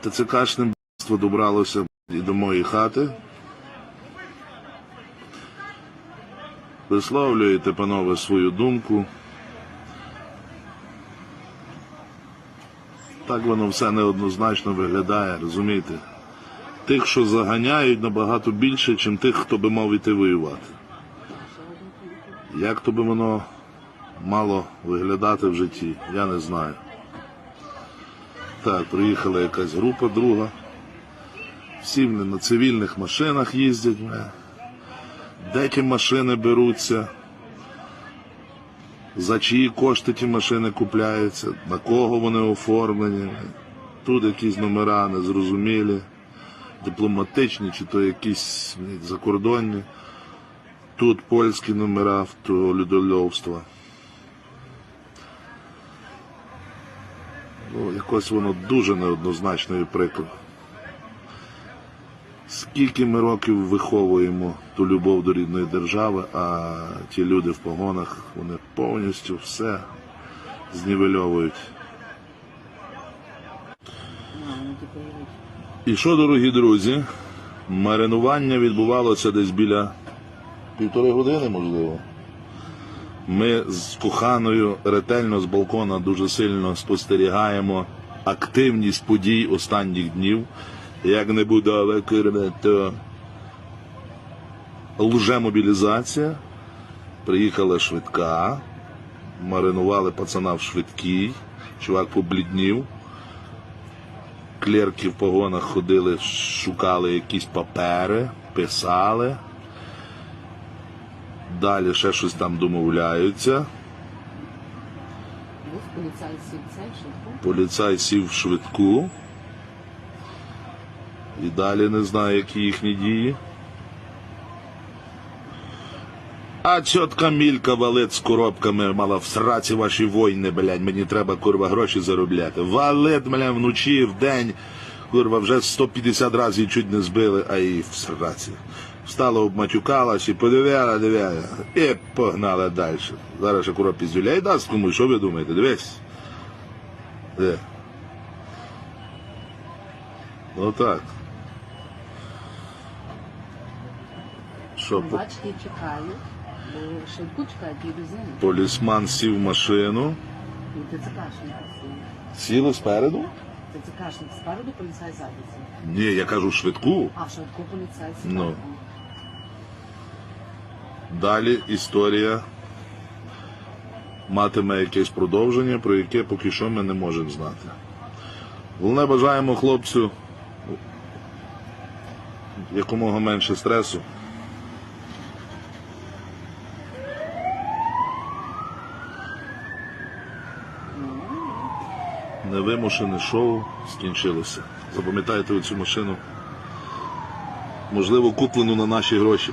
ТЦКшне б**ство добралося і до моєї хати. Висловлюєте, панове, свою думку. Так воно все неоднозначно виглядає, розумієте? Тих, що заганяють, набагато більше, ніж тих, хто би мав іти воювати. Як то би воно мало виглядати в житті, я не знаю. Так, приїхала якась група друга. Всі вони на цивільних машинах їздять. бля. Де ті машини беруться? За чиї кошти ті машини купляються, на кого вони оформлені. Тут якісь номера незрозумілі, дипломатичні, чи то якісь закордонні. Тут польські номера то Ну, якось воно дуже неоднозначно і прикро. Скільки ми років виховуємо ту любов до рідної держави, а ті люди в погонах, вони повністю все знівельовують. І що, дорогі друзі, маринування відбувалося десь біля півтори години, можливо. Ми з коханою ретельно з балкона дуже сильно спостерігаємо активність подій останніх днів. Як не буде то лжемобілізація. Приїхала швидка, маринували пацана в швидкій, чувак побліднів. Клерки в погонах ходили, шукали якісь папери, писали. Далі ще щось там домовляються. Поліцай сів. Поліцай швидку. І далі не знаю, які їхні дії. А чотка мілька валить з коробками, мала в сраці ваші війни, блядь, мені треба, курва, гроші заробляти. Валить, бля, вночі, вдень, курва, вже 150 разів чуть не збили, а і в сраці. Встала, обматюкалась і подивяла, дивяла, і погнала далі. Зараз ще курва піздюляй дасть комусь, що ви думаєте, дивись. Де? Ну так. Що, по- Бачки чекають, бо швидку чекають і резину. полісман сів в машину, І ТЦКшник сіли спереду? ТЦКшник спереду, поліцай ззаду. Ні, я кажу швидку. А швидко поліцай. Ну. Далі історія матиме якесь продовження, про яке поки що ми не можемо знати. Головне бажаємо хлопцю якомога менше стресу. Невимушене шоу скінчилося. Запам'ятайте оцю машину. Можливо, куплену на наші гроші.